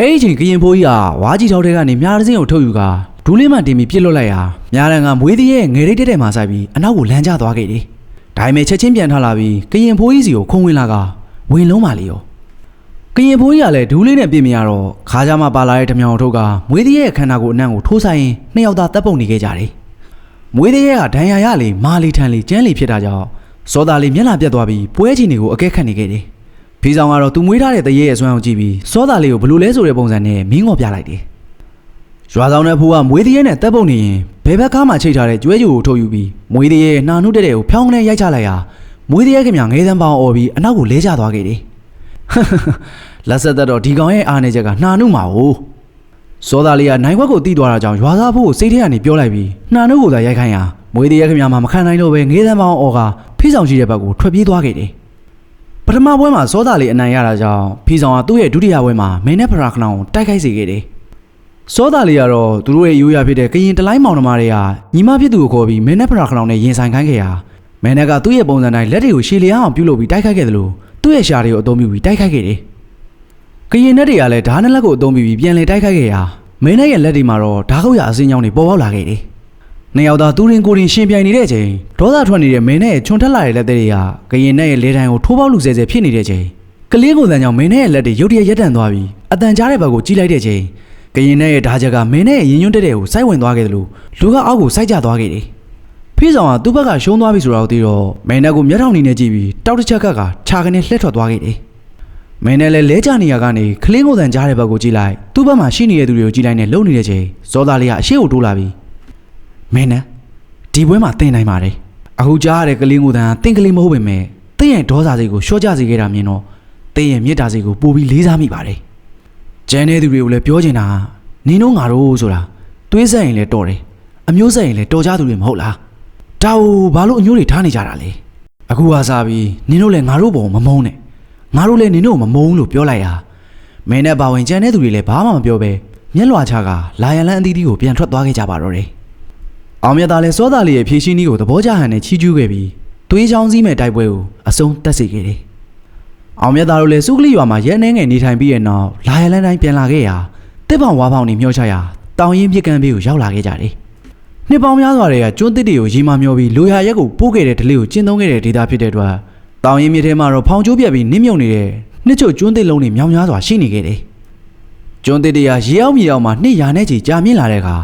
အဲ့ဒီချိန်ကရင်ဖိုးကြီးဟာဝါကြီးထောက်ထဲကနေမြားတစ်စင်းကိုထုတ်ယူကဒူးလေးမှတင်ပြီးပြစ်လွတ်လိုက်ရာမြားရန်ကမွေးသေးရဲ့ငယ်လေးတက်တက်မှဆိုင်ပြီးအနောက်ကိုလမ်းကျသွားခဲ့တယ်ဒါပေမဲ့ချက်ချင်းပြန်ထလာပြီးကရင်ဖိုးကြီးစီကိုခုံဝင်လာကဝင်လုံးပါလေရောကရင်ဘိုးကြီးကလည်းဒူးလေးနဲ့ပြင်မရတော့ခါးကြမှာပါလာတဲ့ဓမြောင်ထုတ်ကမွေးသေးရဲ့ခန္ဓာကိုယ်အနံ့ကိုထိုးဆိုင်ရင်နှစ်ယောက်သားတပ်ပုံနေခဲ့ကြတယ်။မွေးသေးရဲ့ကဒဏ်ရာရလေမာလီထန်လေကျန်းလေဖြစ်တာကြောင့်စောသားလေးမျက်နှာပြတ်သွားပြီးပွဲချီနေကိုအကဲခတ်နေခဲ့တယ်။ ဖီဆောင်ကတော့သူမွေးထားတဲ့တရေရဲ့အစွမ်းအောင်ကြည့်ပြီးစောသားလေးကိုဘလို့လဲဆိုတဲ့ပုံစံနဲ့မင်းငေါ်ပြလိုက်တယ်။ရွာဆောင်တဲ့ဖိုးကမွေးသေးရဲ့နဲ့တပ်ပုံနေရင်ဘယ်ဘက်ကားမှချိတ်ထားတဲ့ကျွဲကြိုကိုထုတ်ယူပြီးမွေးသေးရဲ့နှာနှုတ်တဲ့တဲ့ကိုဖြောင်းကနေရိုက်ချလိုက်ရာမွေးသေးရဲ့ခင်ဗျာငဲသန်းပေါင်းអော်ပြီးအနောက်ကိုလဲကျသွားခဲ့တယ်။ လက်ဆက်သက်တော့ဒီကောင်ရဲ့အားနေချက်ကနှာနုမှာ ਉਹ စောသားလေးကနိုင်ခွက်ကိုတီးသွားတာကြောင့်ရွာသားဖို့ကိုစိတ်ထဲကနေပြောလိုက်ပြီးနှာနုကိုသာရိုက်ခိုင်းရာမွေးသေးရဲ့ခင်ဗျာမှာမခံနိုင်တော့ပဲငေးသမ်းပေါင်းအော်ကဖိဆောင်ရှိတဲ့ဘက်ကိုထွက်ပြေးသွားခဲ့တယ် ပထမပွဲမှာစောသားလေးအနိုင်ရတာကြောင့်ဖိဆောင်ကသူ့ရဲ့ဒုတိယပွဲမှာမင်းနဲ့ဖရာခနောင်ကိုတိုက်ခိုက်စေခဲ့တယ်စောသားလေးကတော့သူတို့ရဲ့ရိုးရာဖြစ်တဲ့ကရင်တလိုင်းမောင်နှမတွေကညီမဖြစ်သူကိုခေါ်ပြီးမင်းနဲ့ဖရာခနောင်နဲ့ရင်ဆိုင်ခိုင်းခဲ့ရာမင်းနဲ့ကသူ့ရဲ့ပုံစံတိုင်းလက်တွေကိုရှည်လျားအောင်ပြုလုပ်ပြီးတိုက်ခိုက်ခဲ့တယ်လို့သူ့ရဲ့ရှာတွေကိုအသုံးပြုပြီးတိုက်ခိုက်ခဲ့တယ်ကရင်နဲ့တွေကလည်းဓာတ်နဲ့လက်ကိုအသုံးပြုပြီးပြန်လည်တိုက်ခိုက်ခဲ့ရာမင်းနဲ့ရဲ့လက်တွေမှာတော့ဓာတ်ခုတ်ရအစင်းကြောင်းတွေပေါ်ပေါက်လာခဲ့တယ်။ နှစ်ယောက်သားသူရင်ကိုရင်ရှင်ပြိုင်နေတဲ့အချိန်ဒေါသထွက်နေတဲ့မင်းနဲ့ရဲ့ချွန်ထက်လာတဲ့လက်တွေကကရင်နဲ့ရဲ့လေတိုင်ကိုထိုးပေါက်လူဆဲဆဲဖြစ်နေတဲ့အချိန်ကလေးကိုယ်တန်ကြောင့်မင်းနဲ့ရဲ့လက်တွေရုတ်တရက်ရက်တန့်သွားပြီးအတန်ကြားတဲ့ဘက်ကိုကြီးလိုက်တဲ့အချိန်ကရင်နဲ့ရဲ့ဓာတ်ချက်ကမင်းနဲ့ရဲ့ရင်ညွန့်တက်တဲ့ကိုစိုက်ဝင်သွားခဲ့တယ်လို့လူကအောက်ကိုစိုက်ကျသွားခဲ့တယ်။ဖေးဆောင်ကသူ့ဘက်ကရှုံးသွားပြီဆိုတော့သိတော့မင်းနဲ့ကိုမျက်ထောင်နေနဲ့ကြည့်ပြီးတောက်တစ်ချက်ကကခြာကနေလှည့်ထွက်သွားခဲ့တယ်။မင်းနဲ့လည်းလဲကြနေရကနေခလင်းကိုယ်တန်ကြားတဲ့ဘက်ကိုကြည့်လိုက်သူ့ဘက်မှာရှိနေတဲ့သူတွေကိုကြည့်လိုက်နဲ့လုံနေတဲ့ချိန်ဇောသားလေးကအရှိကိုတိုးလာပြီး မင်းနဲ့ဒီပွဲမှာတင်နိုင်ပါတယ်အခုကြားရတဲ့ကလင်းကိုယ်တန်ကတင်ကလေးမဟုတ်ပေမဲ့တင်းရဲ့ဒေါသစိတ်ကိုရှော့ကြစေခဲ့တာမြင်တော့တင်းရဲ့မြစ်တာစိတ်ကိုပိုပြီးလေးစားမိပါတယ်ကျန်တဲ့သူတွေကိုလည်းပြောချင်တာနင်းတို့ငါတို့ဆိုတာတွေးဆက်ရင်လည်းတော်တယ်အမျိုးဆက်ရင်လည်းတော်ကြသူတွေမဟုတ်လားဒါကိုဘာလို့အညိုးတွေထားနေကြတာလဲအခုဟာစားပြီးနင်းတို့လည်းငါတို့ဘုံမမုန်းနဲ့ငါတို့လည်းနင်တို့ကိုမမုန်းလို့ပြောလိုက်ဟာမင်းနဲ့ပါဝင်ကြံတဲ့သူတွေလည်းဘာမှမပြောပဲမျက်လွှာချကလာရန်လန်းအသီးသီးကိုပြန်ထွက်သွားခဲ့ကြပါတော့တယ်။ အောင်မြတ်သားလည်းစောသားလေးရဲ့ဖြည့်ရှင်းနည်းကိုသဘောကျဟန်နဲ့ချီးကျူးခဲ့ပြီးသွေးချောင်းစည်းမဲ့တိုက်ပွဲကိုအဆုံးတက်စေခဲ့တယ်။အောင်မြတ်သားတို့လည်းစုကလေးရွာမှာရဲနှဲငယ်နေထိုင်ပြီးရဲ့နောက်လာရန်လန်းတိုင်းပြန်လာခဲ့ရာတစ်ပောင်ဝါပေါင်နေမျောချရာတောင်ရင်မြစ်ကမ်းဘေးကိုရောက်လာခဲ့ကြတယ်။နှစ်ပေါင်းများစွာတည်းကကျွန်းတစ်တွေကိုရီမာမျောပြီးလိုရာရက်ကိုပိုးခဲ့တဲ့ဒလေးကိုကျင်းသုံးခဲ့တဲ့ဒေတာဖြစ်တဲ့အတွက်တောင်ရင်မြစ်ထဲမှာတော့ဖောင်ကျိုးပြက်ပြီးနစ်မြုပ်နေတဲ့နှစ်ချုပ်ကျွန်းသစ်လုံးတွေမြောင်များစွာရှိနေခဲ့တယ်။ကျွန်းသစ်တွေကရေအောင်မြေအောင်မှာနှစ်ရာနဲ့ချီကြာမြင့်လာတဲ့အခါ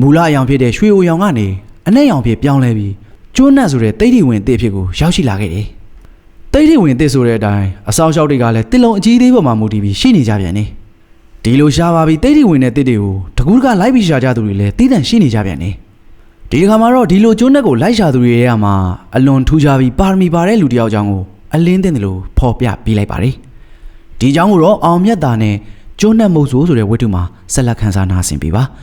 မူလအယောင်ဖြစ်တဲ့ရွှေအိုရောင်ကနေအနဲ့ရောင်ဖြစ်ပြောင်းလဲပြီးကျွန်းနတ်ဆိုတဲ့တိတ်တိဝင်တစ်ဖြစ်ကိုရောက်ရှိလာခဲ့တယ်။တိတ်တိဝင်တစ်ဆိုတဲ့အတိုင်းအဆောင်ရှောက်တွေကလည်းတစ်လုံးအကြီးသေးပေါ်မှာမူတည်ပြီးရှိနေကြပြန်တယ်။ဒီလိုရှားပါပြီးတိတ်တိဝင်တဲ့တစ်တွေကိုတကူးတကလိုက်ပြီးရှာကြသူတွေလည်းတည်တံ့ရှိနေကြပြန်တယ်။ဒီတစ်ခါမှာတော့ဒီလိုကျွန်းတက်ကိုလိုက်ရှာသူတွေရဲ့အမှာအလွန်ထူးခြားပြီးပါရမီပါတဲ့လူတစ်ယောက်ကြောင့်ကိုအလင်းတင်တယ်လို့ဖော်ပြပေးလိုက်ပါတယ်။ဒီကြောင့်ကိုတော့အောင်မြတ်တာနဲ့ကျွန်းတက်မုတ်ဆိုးဆိုတဲ့ဝတ္ထုမှာဆက်လက်ခန်းစားနာဆင်ပေးပါ။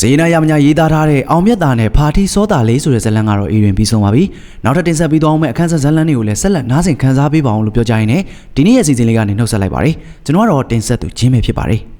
ဇေနာရမညာရေးသားထားတဲ့အောင်မြတ်တာနဲ့ဖာတီစောတာလေးဆိုတဲ့ဇာတ်လမ်းကတော့အေရင်ပြီးဆုံးပါပြီ။နောက်ထပ်တင်ဆက်ပေးသွားအောင်မယ့်အခန်းဆက်ဇာတ်လမ်းတွေကိုလည်းဆက်လက်နားဆင်ခန်းစားပေးပါအောင်လို့ပြောကြရင်းနဲ့ဒီနေ့ရဲ့စီစဉ်လေးကနေနှုတ်ဆက်လိုက်ပါတယ်။ကျွန်တော်ကတော့တင်ဆက်သူချင်းပဲဖြစ်ပါတယ်။